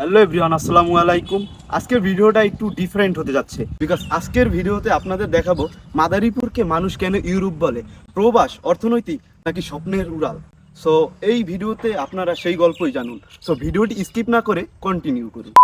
Hello everyone আসসালামু আলাইকুম। আজকের ভিডিওটা একটু ডিফারেন্ট হতে যাচ্ছে। বিকজ আজকের ভিডিওতে আপনাদের দেখাবো মাদারীপুরকে মানুষ কেন ইউরোপ বলে? প্রবাস, অর্থনৈতিক নাকি স্বপ্নের উড়াল? সো এই ভিডিওতে আপনারা সেই গল্পই জানুন। সো ভিডিওটি স্কিপ না করে কন্টিনিউ করুন।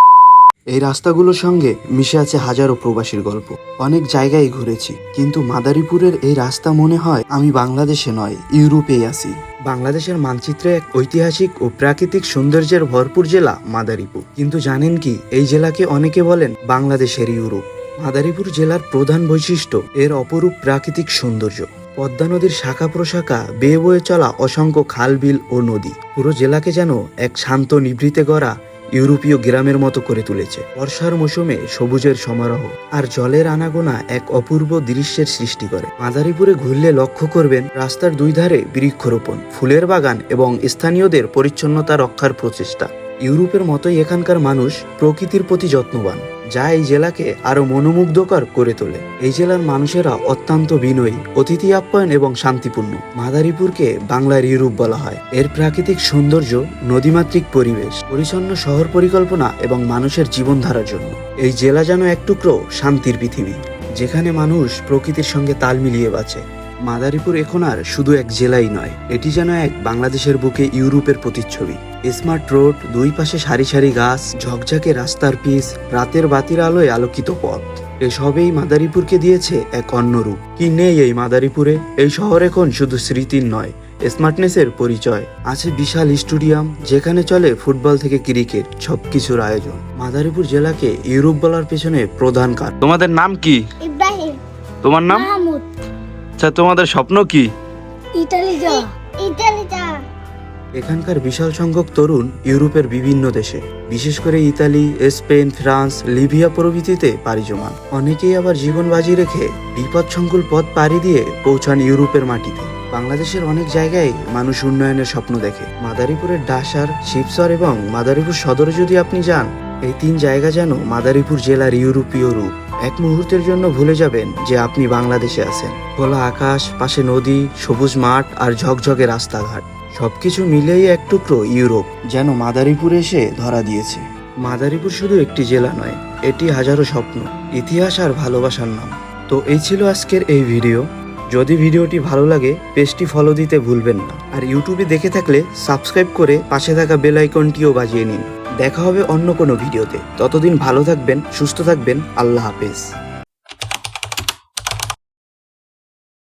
এই রাস্তাগুলোর সঙ্গে মিশে আছে হাজারো প্রবাসীর গল্প। অনেক জায়গায় ঘুরেছি, কিন্তু মাদারীপুরের এই রাস্তা মনে হয় আমি বাংলাদেশে নয়, ইউরোপেই আছি। বাংলাদেশের মানচিত্রে এক ঐতিহাসিক ও প্রাকৃতিক সৌন্দর্যের ভরপুর জেলা মাদারীপুর। কিন্তু জানেন কি, এই জেলাকে অনেকে বলেন বাংলাদেশের ইউরোপ। মাদারীপুর জেলার প্রধান বৈশিষ্ট্য এর অপরূপ প্রাকৃতিক সৌন্দর্য। পদ্মা নদীর শাখা প্রশাখা, বেয়ে বয়ে চলা অসংখ্য খাল বিল ও নদী। পুরো জেলাকে যেন এক শান্ত নিভৃতে গড়া ইউরোপীয় গ্রামের মতো করে তুলেছে। বর্ষার মৌসুমে সবুজের সমারোহ আর জলের আনাগোনা এক অপূর্ব দৃশ্যের সৃষ্টি করে। মাদারীপুরে ঘুরলে লক্ষ্য করবেন রাস্তার দুই ধারে বৃক্ষরোপণ, ফুলের বাগান এবং স্থানীয়দের পরিচ্ছন্নতা রক্ষার প্রচেষ্টা। ইউরোপের মতোই এখানকার মানুষ প্রকৃতির প্রতি যত্নবান, যা এই জেলাকে আরও মনোমুগ্ধকর করে তোলে। এই জেলার মানুষেরা অত্যন্ত বিনয়ী, অতিথি আপ্যায়ন এবং শান্তিপূর্ণ। মাদারীপুরকে বাংলার ইউরোপ বলা হয়। এর প্রাকৃতিক সৌন্দর্য নদীমাতৃক পরিবেশ, পরিচ্ছন্ন শহর পরিকল্পনা এবং মানুষের জীবনধারার জন্য। এই জেলা যেন এক টুকরো শান্তির পৃথিবী যেখানে মানুষ প্রকৃতির সঙ্গে তাল মিলিয়ে বাঁচে। মাদারীপুর এখন আর শুধু এক জেলাই নয় এটি যেন এক বাংলাদেশের বুকে ইউরোপের প্রতিচ্ছবি। স্মার্ট রোড দুই পাশে সারি সারি গাছ ঝকঝকে রাস্তার পিচ রাতের বাতির আলোয় আলোকিত পথ। এসবেই মাদারীপুরকে দিয়েছে এক অন্য রূপ। কি নেই এই মাদারীপুরে? এই শহর এখন শুধু স্মৃতির নয় স্মার্টনেসের পরিচয়। আছে বিশাল স্টেডিয়াম যেখানে চলে ফুটবল থেকে ক্রিকেট সবকিছুর আয়োজন। মাদারীপুর জেলাকে ইউরোপ বলার পেছনে প্রধান কারণ। তোমাদের নাম কি? ইব্রাহিম। তোমার নাম? মাহমুদ। আচ্ছা তোমাদের স্বপ্ন কি? ইতালি যা ইতালি যা। এখানকার বিশাল সংখ্যক তরুণ ইউরোপের বিভিন্ন দেশে বিশেষ করে ইতালি স্পেন ফ্রান্স লিবিয়া প্রভৃতিতে পাড়ি জমান। অনেকেই আবার জীবন বাজি রেখে বিপদসংকুল পথ পাড়ি দিয়ে পৌঁছান ইউরোপের মাটিতে। বাংলাদেশের অনেক জায়গায় মানুষ উন্নয়নের স্বপ্ন দেখে। মাদারীপুরের ডাসার শিবসর এবং মাদারীপুর সদরে যদি আপনি যান এই তিন জায়গা যেন মাদারীপুর জেলার ইউরোপীয় রূপ। এক মুহূর্তের জন্য ভুলে যাবেন যে আপনি বাংলাদেশে আছেন। খোলা আকাশ, পাশে নদী, সবুজ মাঠ আর ঝকঝকে রাস্তাঘাট। সবকিছু মিলেই এক টুকরো ইউরোপ যেন মাদারীপুরে এসে ধরা দিয়েছে। মাদারীপুর শুধু একটি জেলা নয়, এটি হাজারো স্বপ্ন, ইতিহাস আর ভালোবাসার নাম। তো এই ছিল আজকের এই ভিডিও। যদি ভিডিওটি ভালো লাগে, পেজটি ফলো দিতে ভুলবেন না। আর ইউটিউবে দেখে থাকলে সাবস্ক্রাইব করে পাশে থাকা বেল আইকনটিও বাজিয়ে নিন। দেখা হবে অন্য কোনো ভিডিওতে। ততদিন ভালো থাকবেন সুস্থ থাকবেন আল্লাহ হাফেজ।